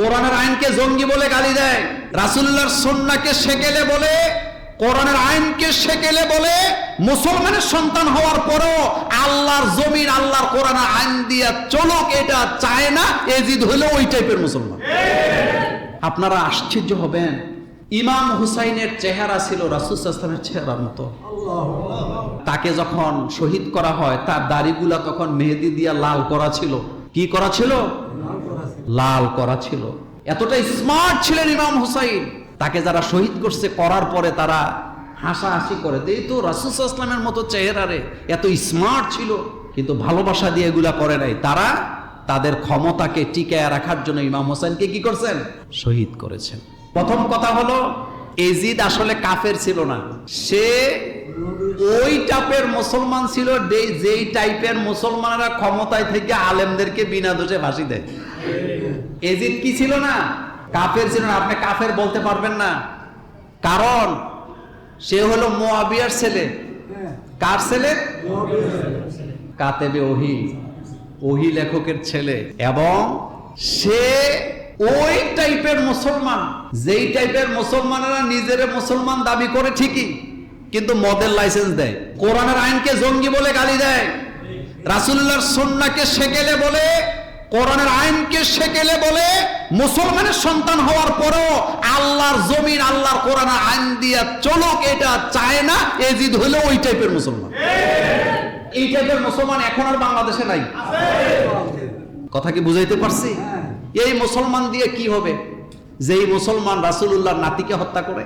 কোরআনের আইনকে জঙ্গি বলে গালি দেয় রাসুল্লাহর সন্নাকে সেকেলে বলে, কোরআনের আইনকে সেকেলে বলে মুসলমানের সন্তান হওয়ার পরও আল্লাহর জমিন, আল্লাহর কোরআনের আইন দিয়া চলুক, এটা চায় না এজিদ হলো ওই টাইপের মুসলমান। আপনারা আশ্চর্য হবেন, ইমাম হুসাইনের চেহারা ছিল রাসুসামের চেহারার মতো। তাকে যখন শহীদ করা হয়, তার দাড়িগুলা তখন মেহেদি দিয়া লাল করা ছিল। কি করা ছিল? লাল করা ছিল। এতটা স্মার্ট ছিলেন ইমাম হুসাইন। তাকে যারা শহীদ করছে, করার পরে তারা হাসাহাসি করে। এই তো রাসুসামের মতো চেহারারে এত স্মার্ট ছিল। কিন্তু ভালোবাসা দিয়ে এগুলা করে নাই। তারা তাদের ক্ষমতাকে টিকায় রাখার জন্য ইমাম হোসেনকে কি করছেন? শহীদ করেছেন। প্রথম কথা হলো, এজিদ আসলে কাফের ছিল না। সে ওই টাইপের মুসলমান ছিল যেই টাইপের মুসলমানেরা ক্ষমতায় থেকে আলেমদেরকে বিনা দোষে ফাঁসি দেয়। এজিদ কি ছিল না? কাফের ছিল না। আপনি কাফের বলতে পারবেন না। কারণ সে হলো মোয়াবিয়ার ছেলে। কার ছেলে? কাতেবে ওহি। ওহি লেখকের ছেলে। এবং সে ওই টাইপের মুসলমান। যেই টাইপের মুসলমানেরা নিজের মুসলমান দাবি করে ঠিকই, কিন্তু মদের লাইসেন্স দেয়। কোরআনের আইনকে জঙ্গি বলে গালি দেয়। রাসুল্লাহর সন্নাকে সেকেলে বলে কোরআনের আইনকে সেকেলে বলে মুসলমানের সন্তান হওয়ার পরও আল্লাহর জমিন, আল্লাহর কোরআনের আইন দিয়া চলুক, এটা চায় না, এজিদ হলো ওই টাইপের মুসলমান। এই টাইপের মুসলমান এখন আর বাংলাদেশে নাই। কথা কি বুঝাইতে পারছি? এই মুসলমান দিয়ে কি হবে? যেই মুসলমান রাসূলুল্লাহর নাতিকে হত্যা করে,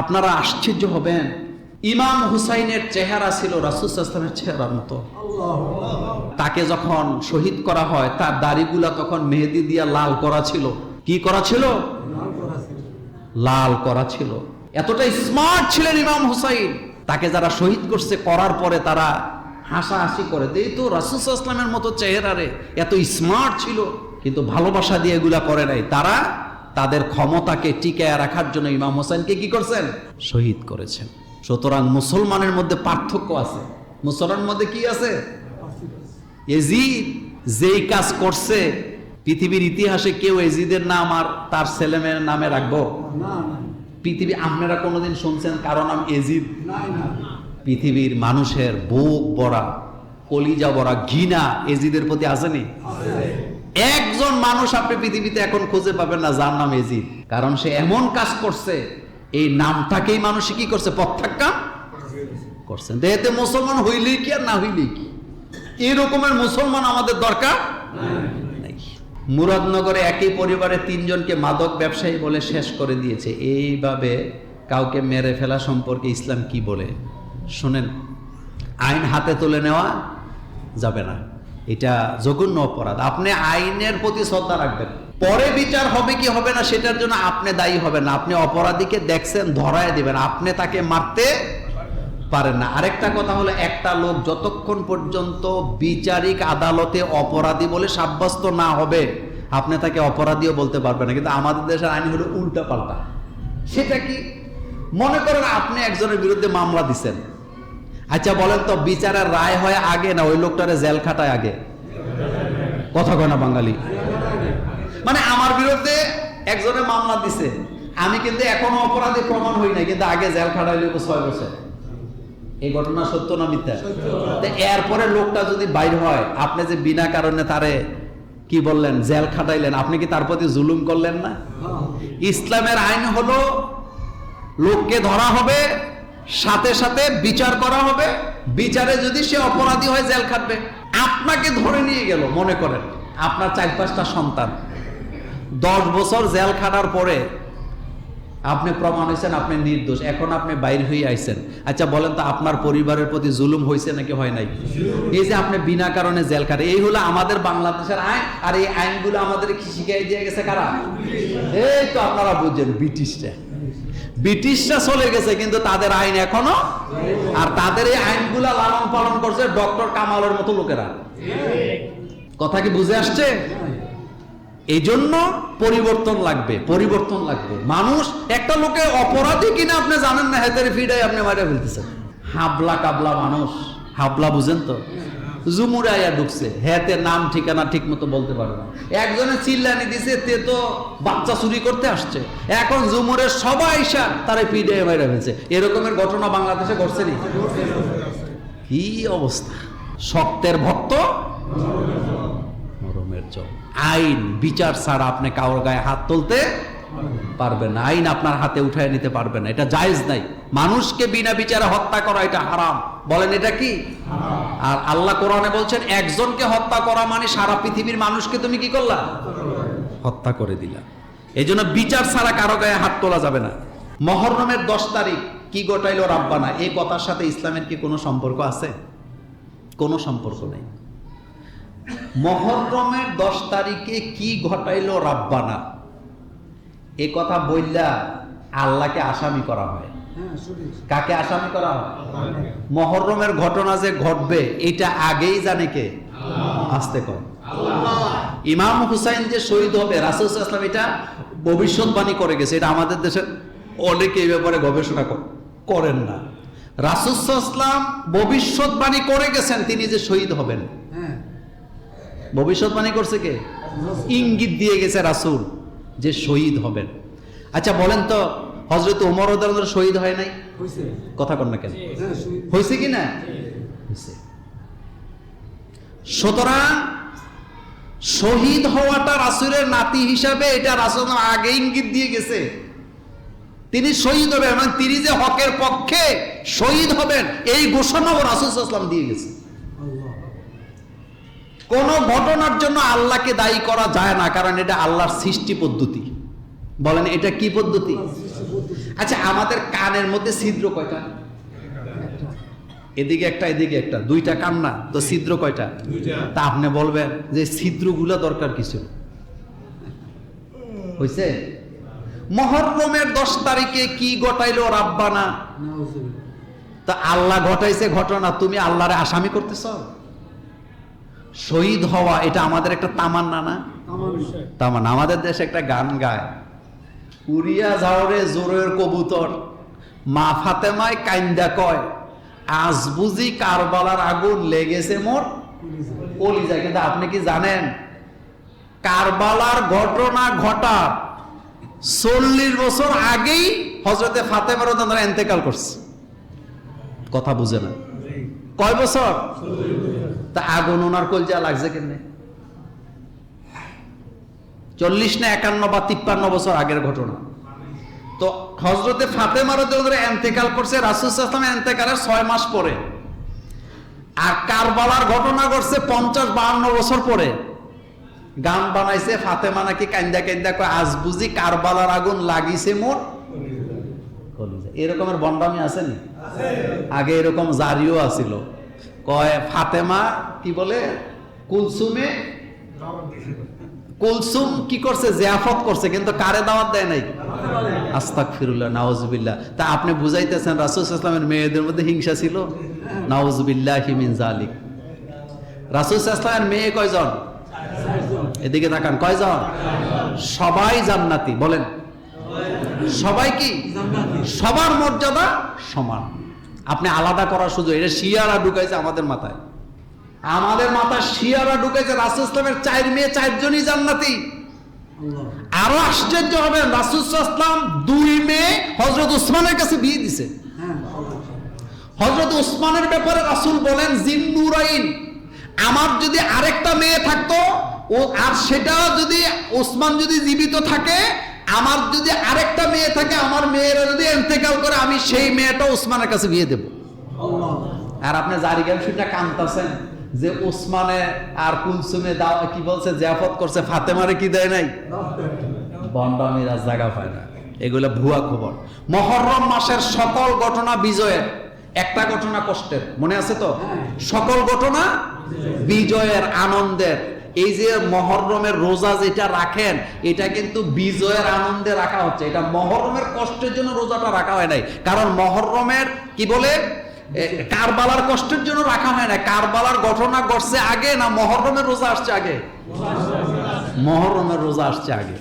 আপনারা আশ্চর্য হবেন ইমাম হুসাইনের চেহারা ছিল রাসুলের চেহারার মতো। তাকে যখন শহীদ করা হয়, তার দাড়িগুলা তখন মেহেদি দিয়া লাল করা ছিল। কি করা ছিল? লাল করা ছিল। এতটাই স্মার্ট ছিলেন ইমাম হুসাইন। তাকে যারা শহীদ করছে, করার পরে তারা হাসাহাসি করে। এই তো রাসুসামের মতো চেহারারে এত স্মার্ট ছিল। কিন্তু ভালোবাসা দিয়ে এগুলা করে নাই। তারা তাদের ক্ষমতাকে টিকায় রাখার জন্য ইমাম হোসেনকে কি করছেন? শহীদ করেছেন। সুতরাং মুসলমানের মধ্যে পার্থক্য আছে। মুসলমানের মধ্যে কি আছে? এজিদ। যেই কাজ করছে পৃথিবীর ইতিহাসে কেউ এজিদের নাম আর তার ছেলে ছেলেমেয়ের নামে রাখব? পৃথিবী আপনারা কোনোদিন শুনছেন কারও নাম এজিদ? পৃথিবীর মানুষের বুক বড়া কলিজা বড়া ঘৃণা এজিদের প্রতি আসেনি। একজন মানুষ আপনি পৃথিবীতে এখন খুঁজে পাবেন না যার নাম এজিদ। কারণ সে এমন কাজ করছে এই নামটাকেই মানুষ কি করছে? প্রত্যাখ্যান করছেন। দেহেতে মুসলমান হইলেই কি আর না হইলেই কি? এরকমের মুসলমান আমাদের দরকার মুরাদনগরে একই পরিবারে তিনজনকে মাদক ব্যবসায়ী বলে শেষ করে দিয়েছে। এইভাবে কাউকে মেরে ফেলা সম্পর্কে ইসলাম কি বলে? শোনেন, আইন হাতে তুলে নেওয়া যাবে না। এটা জঘন্য অপরাধ। আপনি আইনের প্রতি শ্রদ্ধা রাখবেন। পরে বিচার হবে কি হবে না সেটার জন্য আপনি দায়ী হবেন না। আপনি অপরাধীকে দেখছেন, ধরায় দিবেন। আপনি তাকে মারতে পারেন না। আরেকটা কথা হলো, একটা লোক যতক্ষণ পর্যন্ত বিচারিক আদালতে অপরাধী বলে সাব্যস্ত না হবে, আপনি তাকে অপরাধীও বলতে পারবেন না। কিন্তু আমাদের দেশের আইন হলো উল্টা পাল্টা সেটা কি? মনে করেন আপনি একজনের বিরুদ্ধে মামলা দিছেন। আচ্ছা বলেন তো, বিচারের রায় হয় আগে না ওই লোকটারে জেল খাটায় আগে? কথা কয় না বাঙালি। একজনে মামলা দিছে। আমি কিন্তু এখনও অপরাধী প্রমাণ হই নাই, কিন্তু আগে জেল খাটাই লইব ছয় বছর। এই ঘটনা সত্য না মিথ্যা? এরপরে লোকটা যদি বাইর হয়, আপনি যে বিনা কারণে তারে কি বললেন, জেল খাটাইলেন, আপনি কি তার প্রতি জুলুম করলেন না? ইসলামের আইন হলো, লোককে ধরা হবে, সাথে সাথে বিচার করা হবে, বিচারে যদি সে অপরাধী হয় জেল খাটবে। আপনাকে ধরে নিয়ে গেল, মনে করেন, আপনার চার পাঁচটা সন্তান। দশ বছর জেল খাটার পরে আপনি প্রমাণ হয়েছেন, আপনি নির্দোষ। এখন আপনি বাইর হয়ে আইছেন। আচ্ছা বলেন তো আপনার পরিবারের প্রতি জুলুম হয়েছে নাকি হয় নাই? এই যে আপনি বিনা কারণে জেল খাটে, এই হলো আমাদের বাংলাদেশের আইন, আর এই আইনগুলো আমাদের কি শিখাই দিয়ে গেছে কারা? এই তো আপনারা বুঝছেন, ব্রিটিশরা। ব্রিটিশরা চলে গেছে, কিন্তু তাদের আইন এখনও আর তাদের এই আইনগুলা লালন পালন করছে ডক্টর কামালের মতো লোকেরা। কথা কি বুঝে আসছে? এই জন্য পরিবর্তন লাগবে পরিবর্তন লাগবে। মানুষ একটা লোকে অপরাধী কিনা আপনি জানেন না, হেতের ফিডাই আপনি মারা ফেলতেছেন। হাবলা কাবলা মানুষ। হাবলা বুঝেন তো? জুমুরে আয়া ঢুকছে। হ্যাতে নাম, ঠিকানা ঠিক মতো বলতে পারে না। একজনে চিল্লানি দিছে, তে তো বাচ্চা চুরি করতে আসছে। এখন জুমুরের সবাই সা তারা পিডে বাইরে ফেলছে। এরকমের ঘটনা বাংলাদেশে ঘটছে নি? কি অবস্থা? শক্তের ভক্ত জল আইন, বিচার ছাড়া আপনি কারোর গায়ে হাত তুলতে পারবেন না। আইন আপনার হাতে উঠায় নিতে পারবেন না। এটা নাই। মানুষকে বিনা বিচারে হত্যা করা এটা হারাম। বলেন এটা কি? আর আল্লাহ কোরআনে বলছেন, একজনকে হত্যা করা মানে সারা পৃথিবীর মানুষকে তুমি কি করলা? হত্যা করে দিলা। এই জন্য বিচার ছাড়া কারও গায়ে হাত তোলা যাবে না। মহরমের দশ তারিখ কি গোটাইলো রাব্বানা? এই কথার সাথে ইসলামের কি কোনো সম্পর্ক আছে? কোনো সম্পর্ক নেই। মহরমের দশ তারিখে কি ঘটাইলো রাব্বানা? এ কথা বললা আল্লাহকে আসামি করা হয়। কাকে আসামি করা হয়? মহরমের ঘটনা যে ঘটবে এটা আগেই জানে কে? আসতে কর। ইমাম হুসাইন যে শহীদ হবে রাসুল ইসলাম এটা ভবিষ্যৎবাণী করে গেছে। এটা আমাদের দেশের অনেকে এই ব্যাপারে গবেষণা করেন না। রাসুল ইসলাম ভবিষ্যৎবাণী করে গেছেন তিনি যে শহীদ হবেন। ভবিষ্যৎবাণী করছে কে? ইঙ্গিত দিয়ে গেছে রাসূল যে শহীদ হবেন। আচ্ছা বলেন তো হজরত ওমর উদ্দার শহীদ হয় নাই? কথা কন না কেন? হয়েছে কি না? সুতরাং শহীদ হওয়াটা রাসূলের নাতি হিসাবে এটা রাসূল আগে ইঙ্গিত দিয়ে গেছে। তিনি শহীদ হবেন মানে তিনি যে হকের পক্ষে শহীদ হবেন এই ঘোষণাও রাসূল সাল্লাল্লাহু দিয়ে গেছে। কোন ঘটনার জন্য আল্লাহকে দায়ী করা যায় না কারণ এটা আল্লাহর সৃষ্টি পদ্ধতি। বলেন এটা কি পদ্ধতি? আচ্ছা আমাদের কানের মধ্যে ছিদ্র কয়টা? এদিকে একটা এদিকে একটা দুইটা কান না তো ছিদ্র কয়টা? তা আপনি বলবেন যে ছিদ্রগুলো দরকার কিছু। হইছে? মহরমের দশ তারিখে কি ঘটাইলো রাব্বানা? তা আল্লাহ ঘটাইছে ঘটনা তুমি আল্লাহরে আসামি করতেছ? শহীদ হওয়া এটা আমাদের একটা তামান্না না? তামান্না। আমাদের দেশে একটা গান গায় উড়িয়া যাওরে জোরের কবুতর মা ফাতেমায় কাইন্দা কয় আজ বুঝি কারবালার আগুন লেগেছে মোর কলিজা কিন্তু আপনি কি জানেন কারবালার ঘটনা ঘটা চল্লিশ বছর আগেই হজরতে ফাতেমার তারা এন্তেকাল করছে। কথা বুঝে না। কয় বছর? তা আগুন ওনার কলজা লাগছে কেমনে? চল্লিশ না একান্ন বা তিপ্পান্ন বছর আগের ঘটনা। তো হজরতে ফাতে ফাতেমার এন্তেকাল করছে রাসুলাম এন্তেকালের ছয় মাস পরে। আর কারবালার ঘটনা ঘটছে পঞ্চাশ বাহান্ন বছর পরে। গান বানাইছে ফাতেমা নাকি কান্দা কান্দা কয় আজ বুঝি কারবালার আগুন লাগিছে মোর। এরকমের বন্ডামি আসেনি আগে এরকম জারিও আছিল। কয়, ফাতেমা, কি বলে? কুলসুমে? কুলসুম কি করছে? জিয়াফত করছে, কিন্তু কারে দাওয়াত দেয় নাই? আস্তাক ফিরুল্লাহ নাওজবিল্লাহ তা আপনি বুঝাইতেছেন রাসুল ইসলামের মেয়েদের মধ্যে হিংসা ছিল? নাওজবিল্লাহ হিমিন জালিক রাসুল ইসলামের মেয়ে কয়জন? এদিকে তাকান, কয়জন? সবাই জান্নাতি, বলেন। সবাই কি? সবার মর্যাদা সমান। আপনি আলাদা করার সুযোগ এটা শিয়ারা ঢুকাইছে আমাদের মাথায়। আমাদের মাথায় শিয়ারা ঢুকাইছে রাসুল ইসলামের চার মেয়ে চারজনই জান্নাতি। আরও আশ্চর্য হবেন রাসুল ইসলাম দুই মেয়ে হজরত উসমানের কাছে বিয়ে দিছে। হজরত উসমানের ব্যাপারে রাসুল বলেন জিন্নুরাইন আমার যদি আরেকটা মেয়ে থাকতো ও আর সেটা যদি ওসমান যদি জীবিত থাকে আমার যদি আরেকটা মেয়ে থাকে আমার মেয়েরা যদি এন্তেকাল করে আমি সেই মেয়েটা ওসমানের কাছে বিয়ে দেব। আর আপনি জারি জ্ঞান শুনে কানতাছেন যে ওসমানে আর কুলসুমে দাও কি বলছে জিয়াফত করছে ফাতেমারে কি দেয় নাই? বন্ডামিরা জায়গা পায় না। এগুলো ভুয়া খবর। মহরম মাসের সকল ঘটনা বিজয়ের। একটা ঘটনা কষ্টের। মনে আছে তো? সকল ঘটনা বিজয়ের আনন্দের। এই যে মহরমের রোজা যেটা রাখেন, এটা কিন্তু বিজয়ের আনন্দে রাখা হচ্ছে। এটা মহরমের কষ্টের জন্য রোজাটা রাখা হয় নাই। কারণ মহরমের, কি বলে? কারবালার কষ্টের জন্য রাখা হয় না কারবালার ঘটনা ঘটছে আগে না মহরমের রোজা আসছে আগে? মহরমের রোজা আসছে আগে।